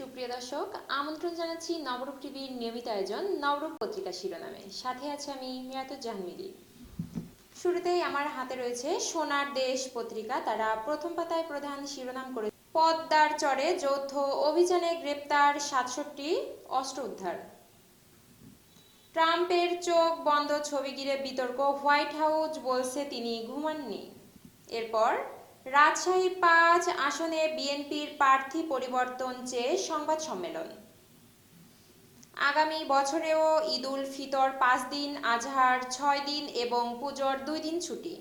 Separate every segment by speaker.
Speaker 1: সুপ্রিয় দর্শক, আমন্ত্রণ জানাচ্ছি নবরূপ টিভির নিয়মিত আয়োজন নবরূপ পত্রিকা শিরোনামে। সাথে আছে আমি মিরাতুজ জাহমিলি শুরুতেই আমার হাতে রয়েছে সোনার দেশ পত্রিকা। তারা প্রথম পাতায় প্রধান শিরোনাম করে পদ্মার চরে যৌথ অভিযানে গ্রেপ্তার সাতষট্টি অস্ত্র উদ্ধার। ট্রাম্পের চোখ বন্ধ ছবি ঘিরে বিতর্ক, হোয়াইট হাউস বলছে তিনি ঘুমাননি। এরপর রাজশাহী পাঁচ আসনে বিএনপির প্রার্থী পরিবর্তন চেয়ে সংবাদ সম্মেলন। আগামী বছরেও ঈদুল ফিতর পাঁচ দিন, আজহার ছয় দিন এবং পুজোর দুই দিন ছুটি।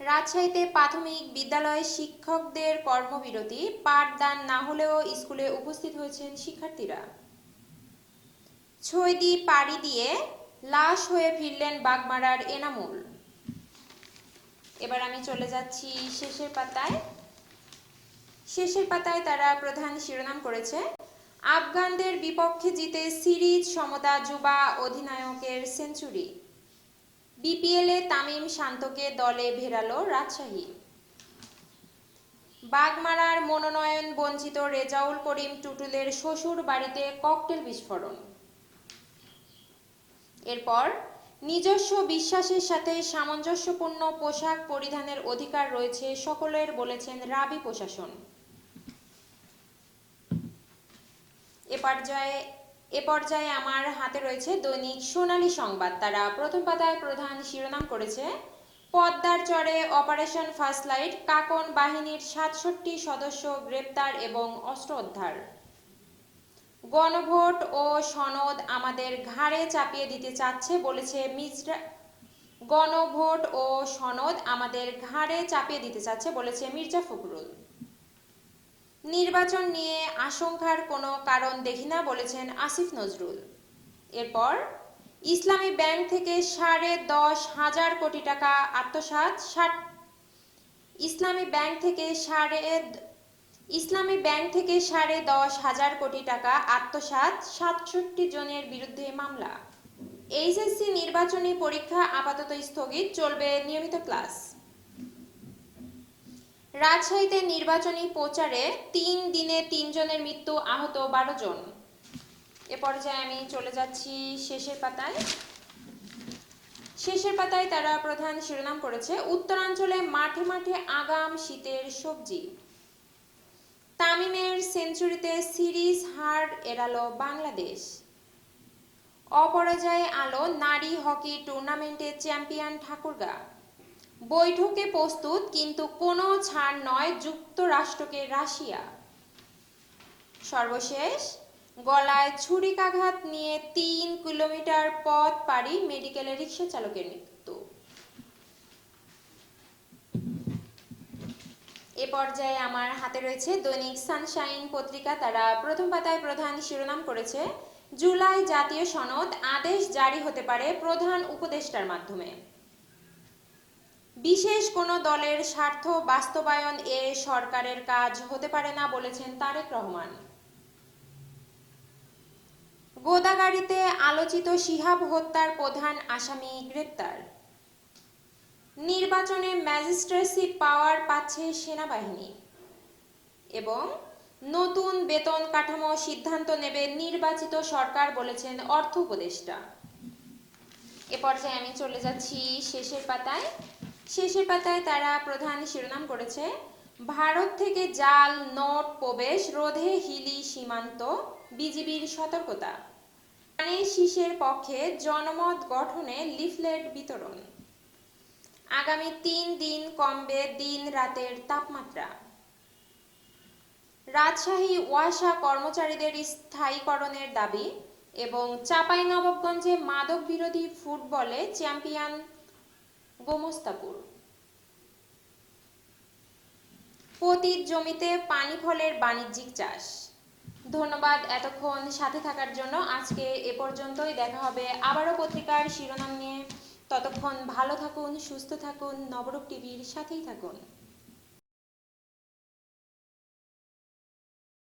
Speaker 1: রাজশাহীতে প্রাথমিক বিদ্যালয়ে শিক্ষকদের কর্মবিরতি পাঠদান না হলেও স্কুলে উপস্থিত হয়েছেন শিক্ষার্থীরা। ছয়দি পাড়ি দিয়ে লাশ হয়ে ফিরলেন বাগমারার এনামুল। এবার আমি চলে যাচ্ছি শেষের পাতায়। শেষের পাতায় তারা প্রধান শিরোনাম করেছে, আফগানদের বিপক্ষে জিতে সিরিজ সমতা যুবা অধিনায়কের সেঞ্চুরি। বিপিএলে তামিম শান্তকে দলে ভেরালো রাজশাহী। বাগমারার মনোনয়ন বঞ্চিত রেজাউল করিম টুটুলের শ্বশুর বাড়িতে ককটেল বিস্ফোরণ। এরপর নিজস্ব বিশ্বাসের সাথে সামঞ্জস্যপূর্ণ পোশাক পরিধানের অধিকার রয়েছে সকলের, বলেছেন রাবি প্রশাসন। এ পর্যায়ে এ পর্যায়ে আমার হাতে রয়েছে দৈনিক সোনালী সংবাদ। তারা প্রথম পাতায় প্রধান শিরোনাম করেছে, পদ্মার চরে অপারেশন ফার্স্ট লাইট, কাকন বাহিনীর সাতষট্টি সদস্য গ্রেপ্তার এবং অস্ত্র উদ্ধার। গণভোট ও সনদ আমাদের ঘাড়ে চাপিয়ে দিতে চাচ্ছে, বলেছে মির্জা গণভোট ও সনদ আমাদের ঘাড়ে চাপিয়ে দিতে চাচ্ছে, বলেছে মির্জা ফখরুল। নির্বাচন নিয়ে আশঙ্কার কোনো কারণ দেখি না, বলেছেন আসিফ নজরুল। এরপর, ইসলামী ব্যাংক থেকে সাড়ে দশ হাজার কোটি টাকা আত্মসাৎ, ষাট ইসলামী ব্যাংক থেকে সাড়ে ইসলামী ব্যাংক থেকে সাড়ে দশ হাজার কোটি টাকা আত্মসাৎ সাতষট্টি জনের বিরুদ্ধে মামলা। এইচএসসি নির্বাচনী পরীক্ষা আপাতত স্থগিত, চলবে নিয়মিত ক্লাস। রাজশাহীতে নির্বাচনী প্রচারে তিন দিনে তিনজনের মৃত্যু আহত বারো জন। এ পর্যায়ে আমি চলে যাচ্ছি শেষের পাতায়। শেষের পাতায় তারা প্রধান শিরোনাম করেছে, উত্তরাঞ্চলে মাঠে মাঠে আগাম শীতের সবজি। তামিমের সেঞ্চুরিতে সিরিজ হার এড়ালো বাংলাদেশ। অপরাজয় আলো নারী হকি টুর্নামেন্টে চ্যাম্পিয়ন ঠাকুরগা। বৈঠকে প্রস্তুত, কিন্তু কোনো ছাড় নয় যুক্তরাষ্ট্রকে রাশিয়া। সর্বশেষ, গলায় ছুরিকাঘাত নিয়ে তিন কিলোমিটার পথ পাড়ি মেডিকেলের রিক্সা চালকের মৃত্যু। এ পর্যায়ে আমার হাতে রয়েছে দৈনিক সানশাইন পত্রিকা। তারা প্রথম পাতায় প্রধান শিরোনাম করেছে, জুলাই জাতীয় সনদ আদেশ জারি হতে পারে প্রধান উপদেষ্টার মাধ্যমে। বিশেষ কোনো দলের স্বার্থ বাস্তবায়ন এ সরকারের কাজ হতে পারে না বলেছেন তারেক রহমান। গোদাগাড়িতে আলোচিত শিহাব হত্যার প্রধান আসামি গ্রেপ্তার। নির্বাচনে ম্যাজিস্ট্রেসি পাওয়ার পাচ্ছে সেনাবাহিনী এবং নতুন বেতন কাঠামো সিদ্ধান্ত নেবে নির্বাচিত সরকার বলেছেন অর্থ উপদেষ্টা। এ পর্যায়ে আমি চলে যাচ্ছি শেষের পাতায়। শেষের পাতায় তারা প্রধান শিরোনাম করেছে, ভারত থেকে জাল, নোট, প্রবেশ, রোধে হিলি সীমান্ত, বিজিবির সতর্কতা। ধানের শীষের পক্ষে জনমত গঠনে লিফলেট বিতরণ। আগামী তিন দিন কমবে দিন রাতের তাপমাত্রা। রাজশাহী ওয়াসা কর্মচারীদের স্থায়ীকরণের দাবি এবং চাঁপাইনবাবগঞ্জে মাদক বিরোধী ফুটবলে চ্যাম্পিয়ন গোমস্তাপুর। পতিত জমিতে পানি ফলের বাণিজ্যিক চাষ। ধন্যবাদ এতক্ষণ সাথে থাকার জন্য। আজকে এ পর্যন্তই। দেখা হবে আবারও পত্রিকার শিরোনাম নিয়ে। ততক্ষণ ভালো থাকুন সুস্থ থাকুন নবরূপ টিভির সাথেই থাকুন।